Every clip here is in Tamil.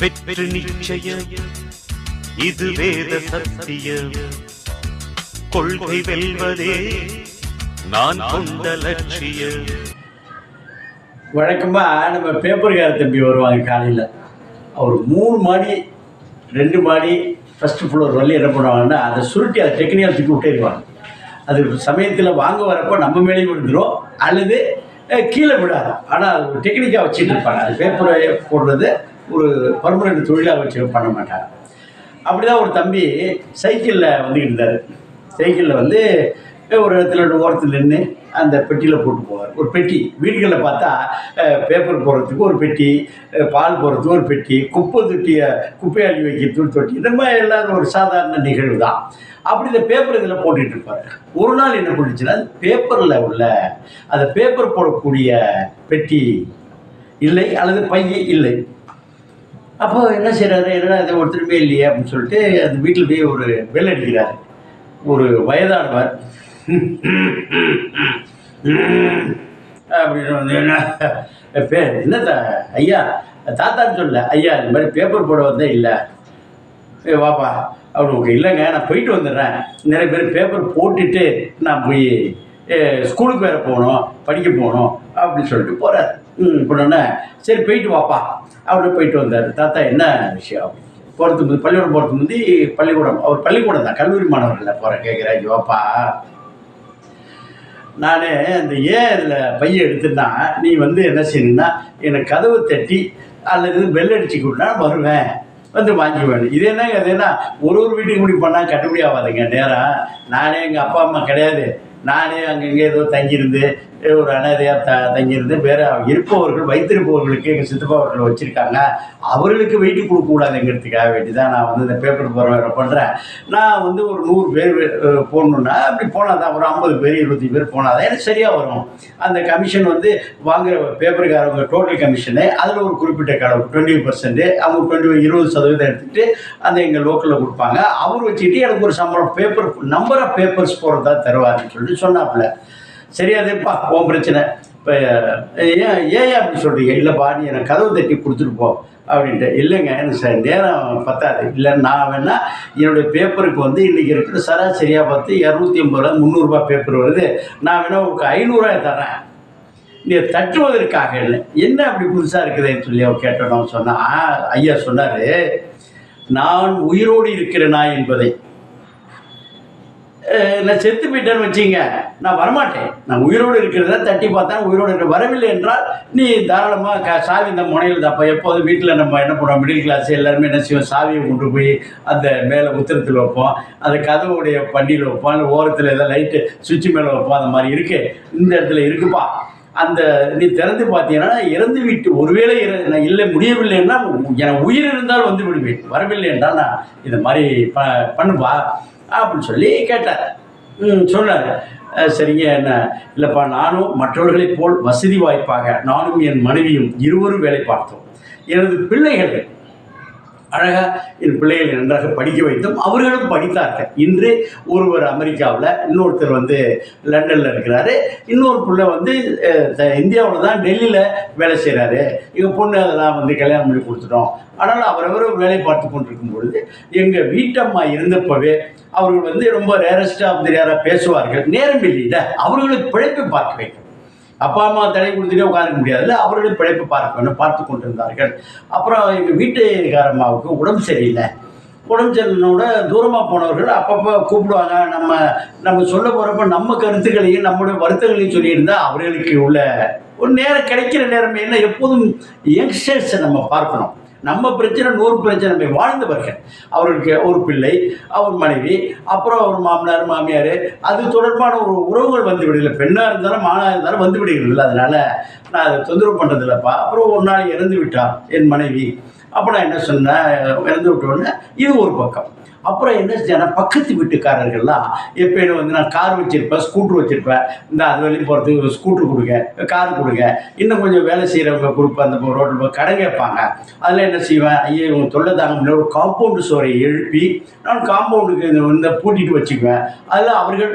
வெற்றி நிச்சயம். இது வேத சத்தியம். கொள்கை வெல்வதே நான் கொண்ட லட்சியம். வழக்கமாக நம்ம பேப்பர்கார தம்பி வருவாங்க காலையில். அவர் மூணு மாடி ரெண்டு மாடி ஃபஸ்ட்டு ஃப்ளோர் வரல என்ன பண்ணுவாங்கன்னா அதை சுருட்டி அதை டெக்னிக்காக தூக்கி விட்டேருவாங்க. அது சமயத்தில் வாங்க வரப்போ நம்ம மேலே விழுந்துடும் அல்லது கீழே விடாது ஆனால் அது டெக்னிக்காக வச்சுட்டு இருப்பாங்க. அது பேப்பரை போடுறது ஒரு பர்மனெண்ட் தொழிலாக வச்சு பண்ண மாட்டாங்க அப்படி தான் ஒரு தம்பி சைக்கிளில் வந்துக்கிட்டு இருந்தார். சைக்கிளில் வந்து ஒரு இடத்துல ஓரத்தில் நின்று அந்த பெட்டியில் போட்டு போவார். ஒரு பெட்டி. வீடுகளில் பார்த்தா பேப்பர் போடுறதுக்கு ஒரு பெட்டி பால் போடுறதுக்கு ஒரு பெட்டி குப்பை தொட்டியை குப்பை அள்ளி வைக்கிறதுக்கு தொட்டி. இந்த மாதிரி எல்லாரும் ஒரு சாதாரண நிகழ்வு தான். அப்படி இந்த பேப்பர் இதில் போட்டுட்டு இருப்பார். ஒரு நாள் என்ன பண்ணிச்சுன்னா பேப்பரில் உள்ள அந்த பேப்பர் போடக்கூடிய பெட்டி இல்லை அல்லது பைய இல்லை. அப்போ என்ன செய்கிறாரு என்னடா இது ஒருத்தருமே இல்லையே அப்படின்னு சொல்லிட்டு அந்த வீட்டில் போய் ஒரு பெல் அடிக்கிறார். ஒரு வயதானவர். அப்படின்னு வந்து என்ன? பேர் என்ன தா ஐயா தாத்தான்னு சொல்ல ஐயா இந்த மாதிரி பேப்பர் போட வந்தே இல்லை. வாப்பா. அப்படி உங்களுக்கு இல்லைங்க நான் போயிட்டு வந்துடுறேன். நிறைய பேர் பேப்பர் போட்டுட்டு நான் போய் ஸ்கூலுக்கு வேறு போகணும் படிக்க போகணும் அப்படின்னு சொல்லிட்டு போகிறார் ம் சரி போயிட்டு வாப்பா. அப்படின்னு போயிட்டு வந்தார். தாத்தா என்ன விஷயம்? போகிறது முந்தி பள்ளிக்கூடம் போகிறது முந்தி பள்ளிக்கூடம் அவர் பள்ளிக்கூடம் தான் கல்லூரி மாணவர்களில் போகிறேன் கேட்குறாங்க வாப்பா. நான் இந்த ஏன் இதில் பையன் எடுத்துன்னா நீ வந்து என்ன செய்யணும்னா எனக்கு கதவு தட்டி அல்லது பெல் அடிச்சு கொடுனா வருவேன். வந்து வாங்கிக்குவேன் இது என்ன அது என்ன? ஒரு ஒரு வீட்டுக்கு இப்படி பண்ணால் கட்டுப்படி ஆகாதுங்க நேரம் நானே எங்கள் அப்பா அம்மா கிடையாது. நானே அங்கங்கே ஏதோ தங்கியிருந்து ஒரு அனாதையாக த தங்கியிருந்து வேறு இருப்பவர்கள் வைத்திருப்பவர்களுக்கு எங்கள் சித்தப்பா அவர்கள் வச்சுருக்காங்க. அவர்களுக்கு வெயிட்டு கொடுக்கக்கூடாதுங்கிறதுக்காக வேண்டி தான் நான் வந்து இந்த பேப்பர் போகிற பண்ணுறேன் நான் வந்து ஒரு நூறு பேர் போகணுன்னா போடணுன்னா அப்படி போனால் தான் ஒரு ஐம்பது பேர் இருபத்தி பேர் போனால் தான் எனக்கு சரியாக வரும். அந்த கமிஷன் வந்து வாங்குகிற பேப்பருக்காரவங்க டோட்டல் கமிஷனு அதில் ஒரு குறிப்பிட்ட கடவு டுவெண்ட்டி பர்சன்ட்டு அவங்க டுவெண்ட்டி இருபது சதவீதம் எடுத்துகிட்டு அந்த எங்கள் லோக்கலில் கொடுப்பாங்க. அவர் வச்சுக்கிட்டு எனக்கு ஒரு சம்பளம் பேப்பர் நம்பர் ஆஃப் பேப்பர்ஸ் போகிறதா தருவாருன்னு சொல்லிட்டு சொன்னாப்புல. சரி அதுப்பா உன் பிரச்சனை. இப்போ ஏன் ஏன் அப்படி சொல்கிறீங்க இல்லைப்பா நீ எனக்கு கதவு தட்டி கொடுத்துட்டு போ அப்படின்ட்டு. இல்லைங்க எனக்கு சார் நேரம் பத்தாது. இல்லை நான் வேணா என்னுடைய பேப்பருக்கு வந்து இன்றைக்கி இருக்கிற சராசரியாக பார்த்து இரநூத்தி ஐம்பது ரூபா முந்நூறுரூபா பேப்பர் வருது. நான் வேணா உங்களுக்கு ஐநூறுரூவா தரேன் நீ தட்டுவதற்காக இல்லை. என்ன அப்படி புதுசாக இருக்குதுன்னு சொல்லி அவர் கேட்டோம் சொன்னால் ஐயா சொன்னார் நான் உயிரோடு இருக்கிறேனா என்பதை. நான் செத்து போயிட்டேன்னு வச்சிங்க நான் வரமாட்டேன். நான் உயிரோடு இருக்கிறத தட்டி பார்த்தா உயிரோடு இருக்க வரவில்லை என்றால் நீ தாராளமாக க சாவி இந்த முனையில் தப்பா எப்போதும் வீட்டில் நம்ம என்ன பண்ணுவோம் மிடில் கிளாஸ் எல்லாருமே என்ன செய்வோம்? சாவியை கொண்டு போய் அந்த மேலே உத்திரத்தில் வைப்போம். அந்த கதவுடைய பண்டியில் வைப்போம். இல்லை ஓரத்தில் ஏதோ லைட்டு சுவிட்ச் மேலே வைப்போம். அந்த மாதிரி இருக்கு. இந்த இடத்துல இருக்குப்பா. அந்த நீ திறந்து பார்த்தீங்கன்னா இறந்து விட்டு ஒருவேளை இற- நான் இல்லை முடியவில்லைன்னா எனக்கு உயிர் இருந்தால் வந்து விடுவேன். வரவில்லை என்றால் நான் இந்த மாதிரி ப பண்ணுப்பா. அப்படின்னு சொல்லி கேட்டார். சொன்னார். சரிங்க என்ன? இல்லைப்பா நானும் மற்றவர்களைப் போல் வசதி வாய்ப்பாக நானும் என் மனைவியும் இருவரும் வேலை பார்த்தோம். எனது பிள்ளைகள் அழகாக என் பிள்ளைகளை நன்றாக படிக்க வைத்தோம் அவர்களும் படித்தார்கள். இன்று ஒருவர் அமெரிக்காவில் இன்னொருத்தர் வந்து லண்டனில் இருக்கிறாரு. இன்னொரு பிள்ளை வந்து இந்தியாவில் தான் டெல்லியில் வேலை செய்கிறாரு எங்கள் பொண்ணு அதெல்லாம் வந்து கல்யாணம் பண்ணி கொடுத்துட்டோம். ஆனால் அவரவர் வேலை பார்த்து கொண்டிருக்கும் பொழுது எங்கள் வீட்டம்மா இருந்தப்பவே அவர்கள் வந்து ரொம்ப ரேரஸ்டாக வந்து நேராக பேசுவார்கள். நேரம் இல்லையில அவர்களுக்கு பிழைப்பை பார்க்க வைக்கும் அப்பா அம்மா தடை கொடுத்துட்டே உட்காந்துக்க முடியாதுல்ல அவர்களும் பிழைப்பு பார்க்க பார்த்து கொண்டிருந்தார்கள். அப்புறம் எங்கள் வீட்டுக்காரம்மாவுக்கு உடம்பு சரியில்லை. உடம்பு சரியில்லைனோட தூரமாக போனவர்கள் அப்பப்போ கூப்பிடுவாங்க. நம்ம நம்ம சொல்ல போகிறப்ப நம்ம கருத்துக்களையும் நம்முடைய வருத்தங்களையும் சொல்லியிருந்தால் அவர்களுக்கு உள்ள ஒரு நேரம் கிடைக்கிற நேரம் என்ன? எப்போதும் யங்ஸ்டர்ஸை நம்ம பார்க்கணும். நம்ம பிரச்சனை நூறு பிரச்சனை நம்ம வாழ்ந்தவர்கள் அவர்களுக்கு ஒரு பிள்ளை அவர் மனைவி அப்புறம் அவர் மாமனார் மாமியார் அது தொடர்பான ஒரு உறவுகள் வந்து விடுதில்லை பெண்ணாக இருந்தாலும் மானாக இருந்தாலும் வந்து விடுகிறதில்ல அதனால் நான் அதை தொந்தரவு பண்ணுறதில்லப்பா அப்புறம் ஒரு நாள் இறந்து விட்டார் என் மனைவி. அப்போ நான் என்ன சொன்னேன்? இறந்து விட்டோன்னே இது ஒரு பக்கம். அப்புறம் என்ன செஞ்சேன் பக்கத்து வீட்டுக்காரர்கள்லாம் எப்பயும் வந்து நான் கார் வச்சுருப்பேன் ஸ்கூட்ரு வச்சுருப்பேன். இந்த அது வரையும் போகிறதுக்கு ஸ்கூட்ரு கொடுங்க கார் கொடுங்க. இன்னும் கொஞ்சம் வேலை செய்கிறவங்க கொடுப்பேன் அந்த ரோட்டில் போய் கடை கேட்பாங்க. அதில் என்ன செய்வேன்? ஐயோ இவங்க தொல்லை தாங்க முடியல. ஒரு காம்பவுண்டு சுவரை எழுப்பி நான் காம்பவுண்டுக்கு இந்த பூட்டிட்டு வச்சுக்குவேன். அதில் அவர்கள்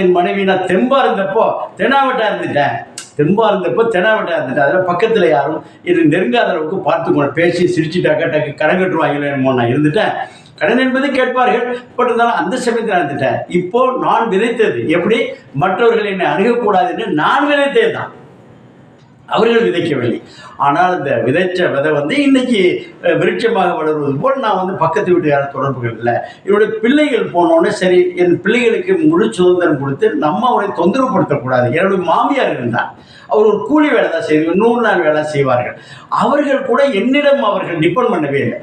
என் மனைவி நான் தெம்பாக இருந்தப்போ தெனாவட்டாக இருந்துட்டேன். தெம்பா இருந்தப்போ தெனாவட்டா இருந்துட்டு அதில் பக்கத்தில் யாரும் இது நெருங்காத அளவுக்கு பார்த்துக்கணும் பேசி சிரிச்சுட்டாக்கா டக்கு கடன் கட்டுவாங்களோ என்னமோ நான் இருந்துட்டேன். கடன் என்பதை கேட்பார்கள். பட் இருந்தாலும் அந்த சமயத்தில் இருந்துட்டேன். இப்போ நான் விதைத்தது எப்படி? மற்றவர்கள் என்னை அணுகக்கூடாதுன்னு நான் விதைத்தது தான் அவர்கள் விதைக்கவில்லை. ஆனால் இந்த விதைச்ச விதை வந்து இன்னைக்கு விருட்சமாக வளருவது போல் நான் வந்து பக்கத்து வீட்டுக்கார தொடர்புகள் இல்லை. என்னுடைய பிள்ளைகள் போனோடனே சரி என் பிள்ளைகளுக்கு முழு சுதந்திரம் கொடுத்து நம்ம அவரை தொந்தரவுப்படுத்தக்கூடாது. என்னுடைய மாமியார் இருந்தார். அவர் ஒரு கூலி வேலை தான் செய்வார் நூறு நாள் வேலை செய்வார்கள். அவர்கள் கூட என்னிடம் அவர்கள் டிபெண்ட் பண்ணவே இல்லை.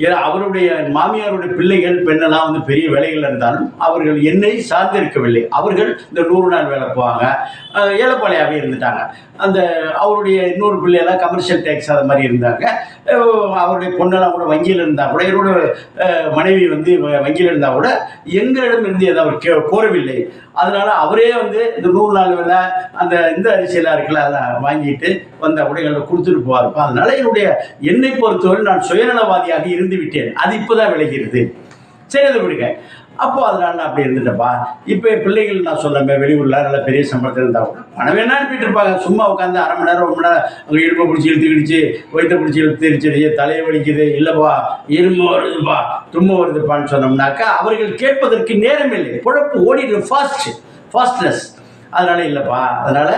ஏன்னா அவருடைய மாமியாருடைய பிள்ளைகள் பெண்ணெல்லாம் வந்து பெரிய வேலைகள் இருந்தாலும் அவர்கள் என்னை சார்ந்திருக்கவில்லை. அவர்கள் இந்த நூறு நாள் வேலை போவாங்க. அஹ் ஏழைப்பாளையாகவே இருந்துட்டாங்க. அந்த அவருடைய இன்னொரு பிள்ளையெல்லாம் கமர்ஷியல் டேக்ஸ் அது மாதிரி இருந்தாங்க. அவருடைய பொண்ணெல்லாம் கூட வங்கியில் இருந்தால் கூட என்னோட மனைவி வந்து வ- வங்கியில் இருந்தால் கூட எங்களிடம் இருந்து எதை அவர் கே கோரவில்லை. அதனால் அவரே வந்து இந்த நூறு நாள் வேலை அந்த இந்த அரிசியெல்லாம் இருக்குல்ல அதெல்லாம் வாங்கிட்டு வந்த உடைகளை கொடுத்துட்டு போவார்ப்பா. அதனால் என்னுடைய என்னை பொறுத்தவரை நான் சுயநலவாதியாக இருந்து விட்டேன். அது இப்போதான் விளைகிறது சரி அதை விடுங்க. அப்போ அதனால நான் அப்படி இருந்துட்டப்பா இப்போ பிள்ளைகள் நான் சொன்னேன் வெளியூரில் நல்ல பெரிய சம்பளத்தில் இருந்தால் கூட பணம் வேணா அனுப்பிட்டு இருப்பாங்க. சும்மா உட்காந்து அரை மணி நேரம் ஒரு மணி நேரம் அங்கே இடுப்பை பிடிச்சி இழுத்துக்கிடுச்சு வயிற்ற பிடிச்சி இழுத்துருச்சு இடிச்சிடுச்சு தலையை வலிக்குது. இல்லைப்பா எறும்பு வருதுப்பா தும்மை வருதுப்பான்னு சொன்னோம்னாக்கா அவர்கள் கேட்பதற்கு நேரம் இல்லை குழப்பு ஓடிடுது ஃபாஸ்ட் ஃபாஸ்ட்னஸ் அதனால் இல்லைப்பா. அதனால்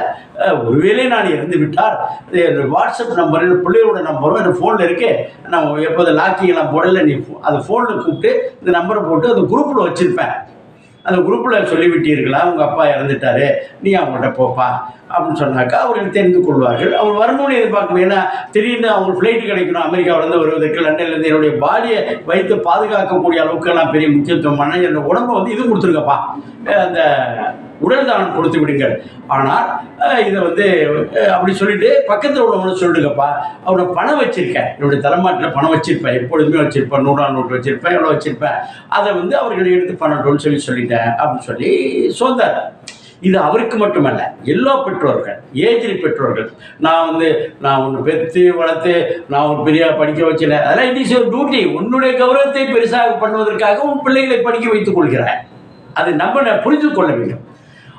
ஒருவேளை நான் இறந்து விட்டால் இது வாட்ஸ்அப் நம்பர் பிள்ளையோட நம்பரும் என் ஃபோனில் இருக்கு நான் எப்போது லாக்கிங்கெல்லாம் போடல நீ அது ஃபோனில் கூப்பிட்டு இந்த நம்பரை போட்டு அது குரூப்பில் வச்சுருப்பேன். அந்த குரூப்பில் சொல்லிவிட்டீர்களா? உங்கள் அப்பா இறந்துட்டாரு நீ அவங்கள்ட்ட போப்பா அப்படின்னு சொன்னாக்கா அவர்கள் தெரிந்து கொள்வார்கள். அவர் வரணும்னு எதிர்பார்க்கணும் ஏன்னா திடீர்னு அவங்க ஃப்ளைட்டு கிடைக்கணும் அமெரிக்காவிலேருந்து வருவதற்கு லண்டன்லேருந்து என்னுடைய பாடியை வைத்து பாதுகாக்கக்கூடிய அளவுக்கு நான் பெரிய முக்கியத்துவமான என்னோட உடம்பை வந்து இது கொடுத்துருங்கப்பா. அந்த உடல் தானம் கொடுத்து விடுங்கள். ஆனால் இதை வந்து அப்படி சொல்லிட்டு பக்கத்தில் உள்ளவனு சொல்லிடுங்கப்பா அவனை பணம் வச்சிருக்கேன். என்னுடைய தலைமாட்டில் பணம் வச்சிருப்பேன். எப்பொழுதுமே வச்சிருப்பேன். நூறாம் நோட்டு வச்சிருப்பேன். எவ்வளோ வச்சிருப்பேன். அதை வந்து அவர்கள் எடுத்து பண்ணட்டும்னு சொல்லி சொல்லிட்டேன். அப்படின்னு சொல்லி சொந்தார் இது அவருக்கு மட்டுமல்ல எல்லா பெற்றோர்கள் ஏஜ்ரி பெற்றோர்கள். நான் வந்து நான் ஒன்று பெற்று வளர்த்து நான் ஒரு பெரிய படிக்க வச்சல அதெல்லாம் இட் இஸ் டியூட்டி உன்னுடைய கௌரவத்தை பெருசாக பண்ணுவதற்காக உன் பிள்ளைகளை படிக்க வைத்துக் கொள்கிறாய். அது நம்ம புரிந்து கொள்ள வேண்டும்.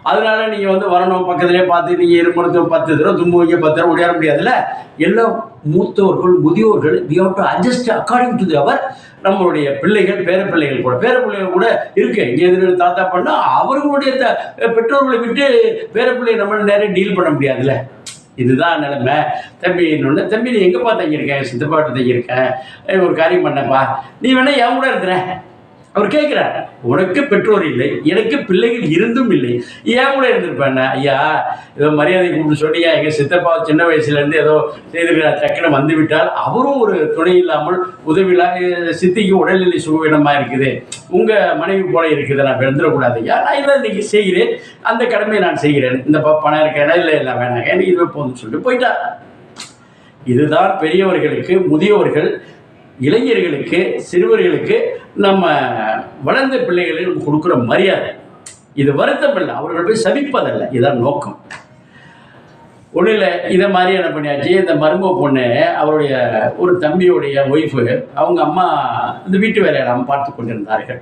அதனால நீங்கள் வந்து வரணும் பக்கத்துலேயே பார்த்து நீங்கள் இருமருத்துவம் பத்து தடவை தும்பு வைக்க பத்து தடவை உடையாட முடியாதுல்ல? எல்லாம் மூத்தவர்கள் முதியோர்கள் we have to adjust according to our நம்மளுடைய பிள்ளைகள் பேர பிள்ளைகள் கூட. பேர பிள்ளைகள் கூட இருக்கு. இங்கே எதிர தாத்தா பண்ணா அவர்களுடைய த- பெற்றோர்களை விட்டு பேர பிள்ளையை நம்மளால நிறைய டீல் பண்ண முடியாதுல்ல? இதுதான் நிலைமை. தம்பி இன்னொன்று தம்பி நீ எங்கேப்பா தங்கியிருக்கேன் சித்தப்பாட்டு தங்கியிருக்கேன் ஒரு காரியம் பண்ணப்பா. நீ வேணா என் கூட இருக்கிறேன் அவர் கேட்குறாரு உனக்கு பெற்றோர் இல்லை எனக்கு பிள்ளைகள் இருந்தும் இல்லை. ஏன் கூட இருந்திருப்பேன் ஐயா ஏதோ மரியாதை கூப்பிட்டு சொன்னியா எங்கள் சித்தப்பா சின்ன வயசுலேருந்து ஏதோ செய்திருக்கிறார் டக்குன்னு வந்து விட்டால் அவரும் ஒரு துணை இல்லாமல் உதவியில்லா சித்திக்கு உடல்நிலை சுகவீனமாக இருக்குது. உங்கள் மனைவி போல இருக்குது நான் பிறந்துடக்கூடாது ஐயா. நான் இதை இன்றைக்கி செய்கிறேன். அந்த கடமையை நான் செய்கிறேன். இந்த பணம் இருக்கேனா இல்லை இல்லை வேணாங்க எனக்கு இதுவே போதும்னு சொல்லிட்டு போயிட்டா இதுதான் பெரியவர்களுக்கு முதியவர்கள் இளைஞர்களுக்கு சிறுவர்களுக்கு நம்ம வளர்ந்த பிள்ளைகளுக்கு நம்ம கொடுக்குற மரியாதை. இது வருத்தம் இல்லை அவர்கள் போய் சபிப்பதல்ல இதான் நோக்கம். ஒன்றும் இல்லை இதை மாதிரி என்ன பண்ணியாச்சு இந்த மருமக பொண்ணு அவருடைய ஒரு தம்பியுடைய ஒய்ஃபு அவங்க அம்மா இந்த வீட்டு வேலையெல்லாம் பார்த்து கொண்டிருந்தார்கள்.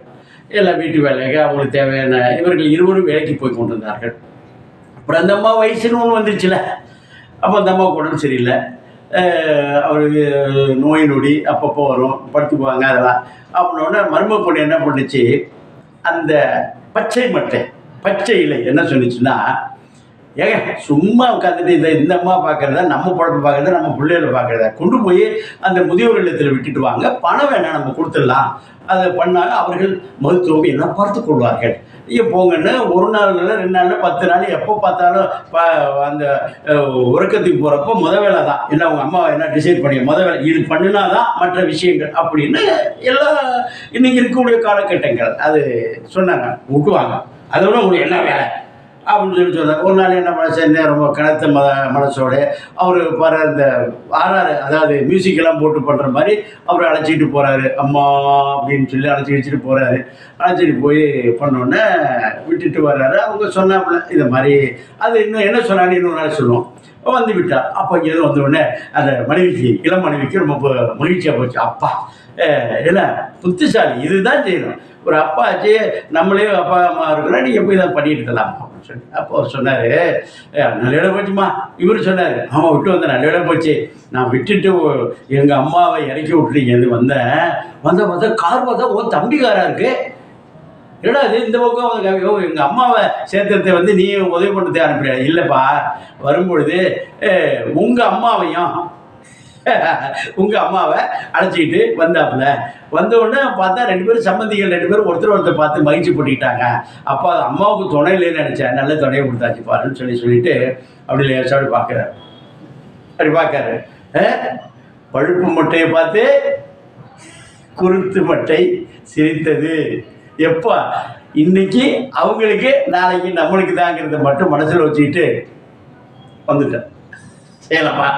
எல்லாம் வீட்டு வேலைக்கு அவங்களுக்கு தேவையான இவர்கள் இருவரும் வேலைக்கு போய் கொண்டிருந்தார்கள். அப்புறம் அந்த அம்மா வயசுன்னு ஒன்று வந்துருச்சுல அப்போ அந்த அம்மாவுக்கு உடம்பு சரியில்லை. அவருக்கு நோய் நொடி அப்பப்போ வரும் படுத்துக்குவாங்க அதெல்லாம். அப்படின்னோடனே மரும பொண்ணு என்ன பண்ணுச்சு? அந்த பச்சை மட்டை பச்சை இலை என்ன சொன்னிச்சுன்னா ஏங்க சும்மா உட்காந்துட்டு இந்த இந்த அம்மா பார்க்குறத நம்ம பழப்பு பார்க்குறதா நம்ம பிள்ளைகளை பார்க்குறதா? கொண்டு போய் அந்த முதியோர் இல்லத்தில் விட்டுட்டு வாங்க. பணம் வேணாம் நம்ம கொடுத்துடலாம். அதை பண்ணாங்க அவர்கள் மருத்துவம் எல்லாம் பார்த்து கொள்வார்கள். ஐயோ போங்கன்னு ஒரு நாள் இல்லை ரெண்டு நாள் பத்து நாள் எப்போ பார்த்தாலும் அந்த உறக்கத்துக்கு போகிறப்போ முத வேலை தான். இல்லை அவங்க அம்மா என்ன டிசைட் பண்ணி முத வேலை இது பண்ணினா தான் மற்ற விஷயங்கள் அப்படின்னு எல்லாம் இன்னைக்கு இருக்கக்கூடிய காலகட்டங்கள் அது சொன்னாங்க விட்டுவாங்க அதோட உங்களுக்கு என்ன வேலை? அப்படின்னு சொல்லி சொன்னார் ஒரு நாள் என்ன பண்ண ரொம்ப கனத்த ம மனசோட அவர் பாரு அந்த ஆறார் அதாவது மியூசிக்கெல்லாம் போட்டு பண்ணுற மாதிரி அவர் அழைச்சிட்டு போகிறாரு அம்மா அப்படின்னு சொல்லி அழைச்சி வச்சுட்டு போகிறாரு அழைச்சிட்டு போய் பண்ணோன்னே விட்டுட்டு வர்றாரு. அவங்க சொன்னாப்புல இந்த மாதிரி அது இன்னும் என்ன சொன்னான்னு இன்னொரு நாள் சொல்லுவோம். வந்து விட்டார் அப்போ இங்கே எதுவும் உடனே அந்த மனைவிக்கு இளம் மனைவிக்கு ரொம்ப மகிழ்ச்சியாக போச்சு. அப்பா என்ன புத்திசாலி இதுதான் செய்யணும். ஒரு அப்பா ஆச்சு நம்மளே அப்பா அம்மா இருக்கிறோம் நீங்கள் போய் தான் பண்ணிட்டு இருக்கலாம். சொல்லி அப்போ அவர் சொன்னார் நல்ல இடம் போச்சுமா இவர் சொன்னார் ஆமாம் விட்டு வந்தேன் நல்ல இடம் போச்சு. நான் விட்டுட்டு எங்கள் அம்மாவை இறக்கி விட்டுட்டீங்க வந்தேன். வந்த பார்த்தா கார் பார்த்தா ஓ தம்பி காரா இருக்கு. என்னடா இது இந்த பக்கம் வந்து எங்கள் அம்மாவை சேர்த்தத்தை வந்து நீ உதவி பண்ணுறதே அனுப்பிட இல்லைப்பா. வரும்பொழுது உங்கள் அம்மாவையும் உங்கள் அம்மாவை அழைச்சிக்கிட்டு வந்தாப்புல. வந்த உடனே பார்த்தா ரெண்டு பேரும் சம்பந்திகள் ரெண்டு பேரும் ஒருத்தர் ஒருத்தர் பார்த்து மகிழ்ச்சி போட்டுக்கிட்டாங்க. அப்போ அம்மாவுக்கு துணை இல்லைன்னு நினச்சேன். நல்ல துணையை கொடுத்தாச்சு பாருன்னு சொல்லி சொல்லிட்டு அப்படி லேசாடு பார்க்குறாரு. அப்படி பார்க்காரு பழுப்பு மட்டையை பார்த்து குருத்து மட்டை சிரித்தது. எப்போ இன்னைக்கு அவங்களுக்கு நாளைக்கு நம்மளுக்கு தாங்கிறத மட்டும் மனசில் வச்சுக்கிட்டு வந்துட்டேன். செய்யலாமா?